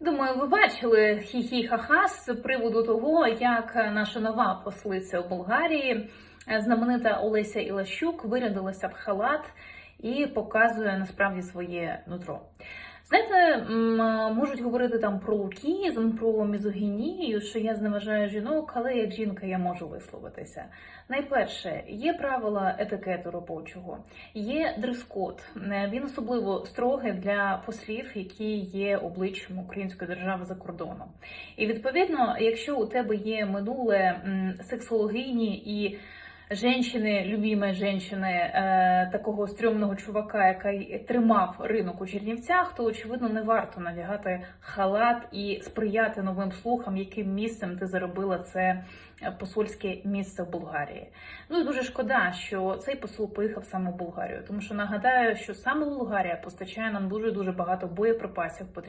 Думаю, ви бачили хі-хі ха-ха з приводу того, як наша нова послиця у Болгарії, е, знаменита Олеся Ілащук, вирядилася в халат і показує насправді своє нутро. Знаєте, можуть говорити там про лукізм, про мізогінію, що я зневажаю жінок, але як жінка я можу висловитися. Найперше, є правила етикету робочого, є дрес-код. Е, Він особливо строгий для послів, які є обличчям української держави за кордоном. І відповідно, якщо у тебе є минуле сексологині і женщини, любімої женщини, е, такого стрьомного чувака, який тримав ринок у Чернівцях, то очевидно не варто надягати халат і сприяти новим слухам, яким місцем ти заробила це е, посольське місце в Болгарії. Ну і дуже шкода, що цей посол поїхав саме в Болгарію, тому що нагадаю, що саме Болгарія постачає нам дуже дуже багато боєприпасів потрібно.